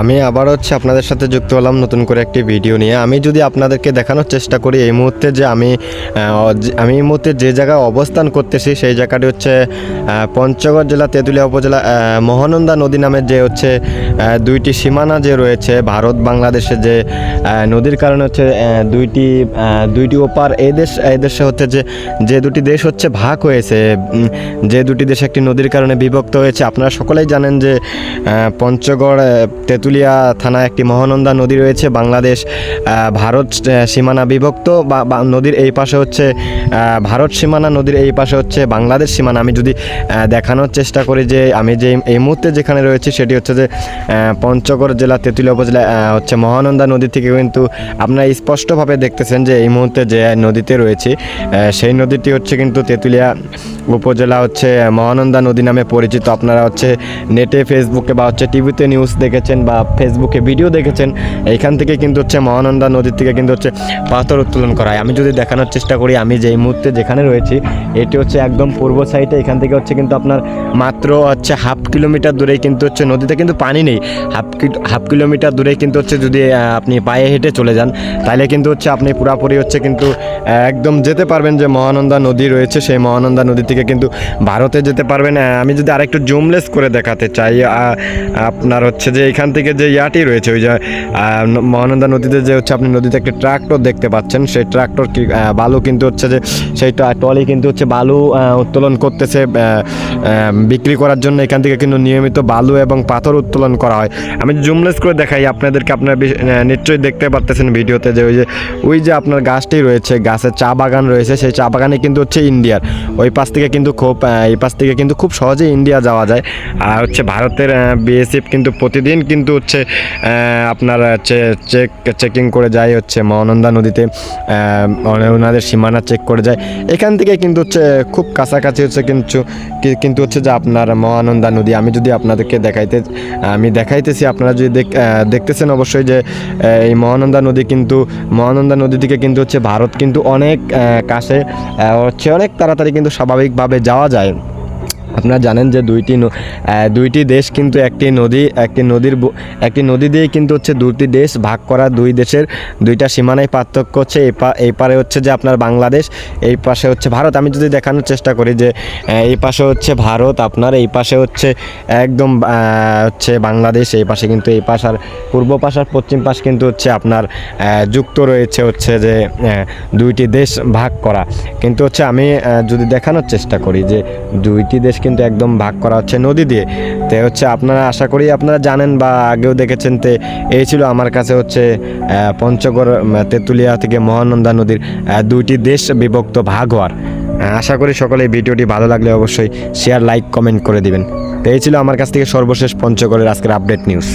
আমি আবার হচ্ছে আপনাদের সাথে যুক্ত হলাম নতুন করে একটি ভিডিও নিয়ে। আমি যদি আপনাদেরকে দেখানোর চেষ্টা করি এই মুহূর্তে যে আমি আমি এই মুহূর্তে যে জায়গায় অবস্থান করতেছি সেই জায়গাটি হচ্ছে পঞ্চগড় জেলা তেঁতুলিয়া উপজেলা মহানন্দা নদী নামের যে হচ্ছে দুইটি সীমানা যে রয়েছে ভারত বাংলাদেশে যে নদীর কারণে হচ্ছে দুইটি দুইটি ওপার এই দেশ এই দেশে হচ্ছে যে যে দুটি দেশ হচ্ছে ভাগ হয়েছে যে দুটি দেশ একটি নদীর কারণে বিভক্ত হয়েছে। আপনারা সকলেই জানেন যে পঞ্চগড় আহ, তেঁতুলিয়া থানায় একটি মহানন্দা নদী রয়েছে, বাংলাদেশ ভারত সীমানা বিভক্ত বা নদীর এই পাশে হচ্ছে ভারত সীমানা, নদীর এই পাশে হচ্ছে বাংলাদেশ সীমানা। আমি যদি দেখানোর চেষ্টা করি যে, আমি যে, এই মুহূর্তে যেখানে রয়েছি সেটি হচ্ছে যে পঞ্চগড় জেলা, তেঁতুলিয়া উপজেলা হচ্ছে মহানন্দা নদী থেকে কিন্তু আপনারা স্পষ্টভাবে দেখতেছেন যে, এই মুহূর্তে যে নদীতে রয়েছি সেই নদীটি হচ্ছে কিন্তু তেঁতুলিয়া উপজেলা হচ্ছে মহানন্দা নদী নামে পরিচিত। আপনারা হচ্ছে নেটে, ফেসবুকে বা হচ্ছে টিভিতে নিউজ দেখেছেন বা ফেসবুকে ভিডিও দেখেছেন, এইখান থেকে কিন্তু হচ্ছে মহানন্দা নদীর থেকে কিন্তু হচ্ছে পাথর উত্তোলন করা হয়। আমি যদি দেখানোর চেষ্টা করি, আমি যেই মুহূর্তে যেখানে রয়েছি, এটি হচ্ছে একদম পূর্ব সাইডে এখান থেকে হচ্ছে কিন্তু আপনার মাত্র হচ্ছে হাফ কিলোমিটার দূরেই কিন্তু হচ্ছে নদীতে কিন্তু পানি নেই। হাফ হাফ কিলোমিটার দূরেই কিন্তু হচ্ছে যদি আপনি পায়ে হেঁটে চলে যান, তাহলে কিন্তু হচ্ছে আপনি পুরাপুরি হচ্ছে কিন্তু একদম যেতে পারবেন যে মহানন্দা নদী রয়েছে, সেই মহানন্দা নদী থেকে কিন্তু ভারতে যেতে পারবেন। আমি যদি আরেকটু জুমলেস করে দেখাতে চাই আপনার হচ্ছে যে এখান থেকে যে ইয়াটি রয়েছে, ওই যে মহানন্দা নদীতে যে হচ্ছে আপনি নদীতে একটা ট্রাক্টর দেখতে পাচ্ছেন, সেই ট্রাক্টর কি বালু কিন্তু হচ্ছে যে সেই ট্রলি কিন্তু হচ্ছে বালু উত্তোলন করতেছে বিক্রি করার জন্য এখান থেকে কিন্তু নিয়মিত বালু এবং পাথর উত্তোলন করা হয়। আমি জুমলেস করে দেখাই, আপনাদেরকে আপনারা নিশ্চয়ই দেখতে পারতেছেন ভিডিওতে যে ওই যে ওই যে আপনার গাছটি রয়েছে, গাছের চা বাগান রয়েছে, সেই চা বাগানে কিন্তু হচ্ছে ইন্ডিয়ার। ওই পাশ থেকে কিন্তু খুব এই পাশ থেকে কিন্তু খুব সহজে ইন্ডিয়া যাওয়া যায়। আর হচ্ছে ভারতের বিএসএফ কিন্তু প্রতিদিন কিন্তু হচ্ছে আপনার হচ্ছে চেক চেকিং করে যায় হচ্ছে মহানন্দা নদীতে মানে ওনাদের সীমানা চেক করে যায়। এখান থেকে কিন্তু হচ্ছে খুব কাছাকাছি হচ্ছে কিন্তু কিন্তু হচ্ছে যে আপনার মহানন্দা নদী, আমি যদি আপনাদেরকে দেখাইতে, আমি দেখাইতেছি, আপনারা যদি দেখ- দেখতেছেন অবশ্যই যে এই মহানন্দা নদী কিন্তু, মহানন্দা নদী থেকে কিন্তু হচ্ছে ভারত কিন্তু অনেক কাছে হচ্ছে অনেক তাড়াতাড়ি কিন্তু স্বাভাবিকভাবে যাওয়া যায়। আপনারা জানেন যে দুইটি দুইটি দেশ কিন্তু একটি নদী, একটি নদীর একটি নদী দিয়ে কিন্তু হচ্ছে দুটি দেশ ভাগ করা দুই দেশের দুইটা সীমানায় পার্থক্য হচ্ছে। এই পারে হচ্ছে যে আপনার বাংলাদেশ, এই পাশে হচ্ছে ভারত। আমি যদি দেখানোর চেষ্টা করি যে এই পাশে হচ্ছে ভারত আপনার, এই পাশে হচ্ছে একদম হচ্ছে বাংলাদেশ, এই পাশে কিন্তু এই পাশ আর পূর্ব পাশ আর পশ্চিম পাশ কিন্তু হচ্ছে আপনার যুক্ত রয়েছে হচ্ছে যে দুইটি দেশ ভাগ করা। কিন্তু হচ্ছে আমি যদি দেখানোর চেষ্টা করি যে দুইটি দেশ কিন্তু একদম ভাগ করা হচ্ছে নদী দিয়ে। তো হচ্ছে আপনারা আশা করি আপনারা জানেন বা আগেও দেখেছেন তে এই ছিল আমার কাছে হচ্ছে পঞ্চগড় তেঁতুলিয়া থেকে মহানন্দা নদীর দুইটি দেশ বিভক্ত ভাগ হওয়ার। আশা করি সকলে ভিডিওটি ভালো লাগলে অবশ্যই শেয়ার লাইক কমেন্ট করে দিবেন। তো এই ছিল আমার কাছ থেকে সর্বশেষ পঞ্চগড়ের আজকের আপডেট নিউজ